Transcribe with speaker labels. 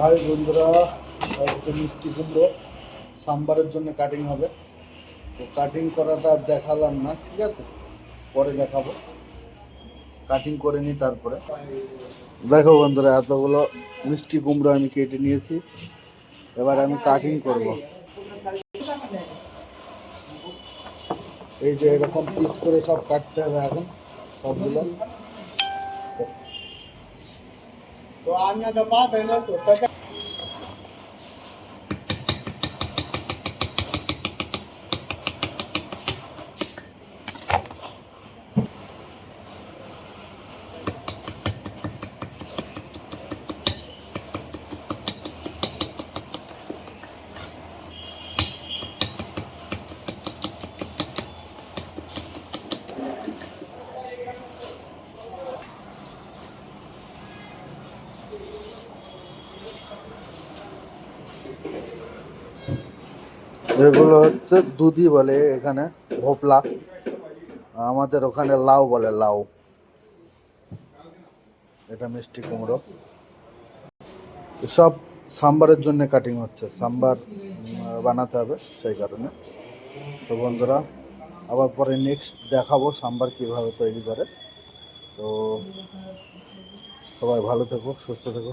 Speaker 1: High বন্ধুরা হচ্ছে মিষ্টি কুমড়ো। সাম্বারের জন্য কাটিং হবে। তো কাটিং করাটা দেখালাম না, ঠিক আছে? পরে দেখাবো। কাটিং করে নিই তারপরে। দেখো বন্ধুরা, এতগুলো মিষ্টি কুমড়ো আমি কেটে নিয়েছি। এবার আমি কাটিং করব। এই যে এরকম পিস করে সব কাটতে হবে এখন, সবগুলো।
Speaker 2: तो अन्नाचा पाच आहे नसतो त्याच्या
Speaker 1: এগুলো হচ্ছে দুধি বলে এখানে, ভোপলা। আমাদের ওখানে লাউ বলে, লাউ। এটা মিষ্টি কুমড়ো। সব সাম্বারের জন্য কাটিং হচ্ছে। সাম্বার বানাতে হবে সেই কারণে। তো বন্ধুরা, আবার পরে নেক্সট দেখাবো সাম্বার কীভাবে তৈরি করে। তো সবাই ভালো থেকো, সুস্থ থেকো।